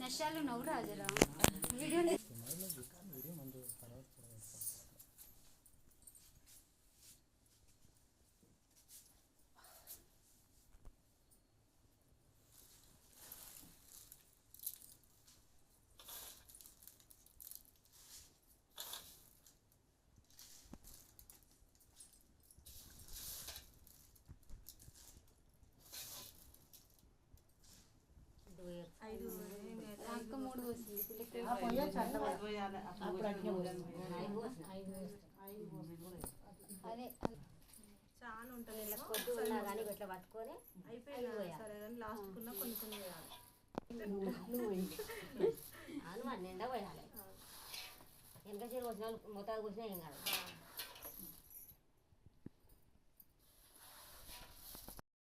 నష్టాలు నవ్వు రాజురా వీడియో అక్క మూడు పోసింది అదే చాలా ఉంటుంది పొద్దు ఉన్నా కానీ ఇట్లా పట్టుకొని అయిపోయింది సరే కానీ లాస్ట్ కున్న కొన్ని కొన్ని వేయాలి నిండా పోయాలి వెనక చీర వచ్చిన వాళ్ళు మొత్తం కూర్చున్నా ఏం కాదు